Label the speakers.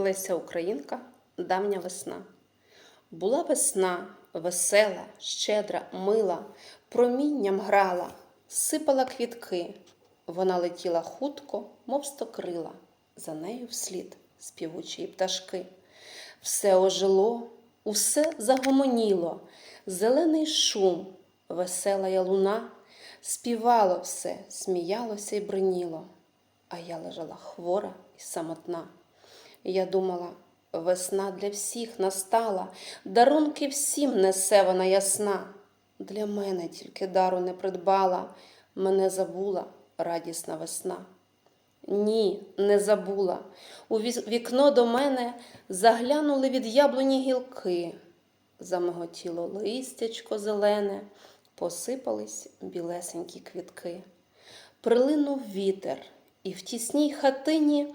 Speaker 1: Леся Українка, давня весна. Була весна, весела, щедра, мила, промінням грала, сипала квітки. Вона летіла хутко, мов стокрила, за нею вслід співучі пташки. Все ожило, усе загомоніло, зелений шум, весела я луна, співало все, сміялося й бриніло, а я лежала хвора і самотна. Я думала, весна для всіх настала, дарунки всім несе вона ясна. Для мене тільки дару не придбала, мене забула радісна весна. Ні, не забула. У вікно до мене заглянули від яблуні гілки. Замиготіло листячко зелене, посипались білесенькі квітки. Прилинув вітер, і в тісній хатині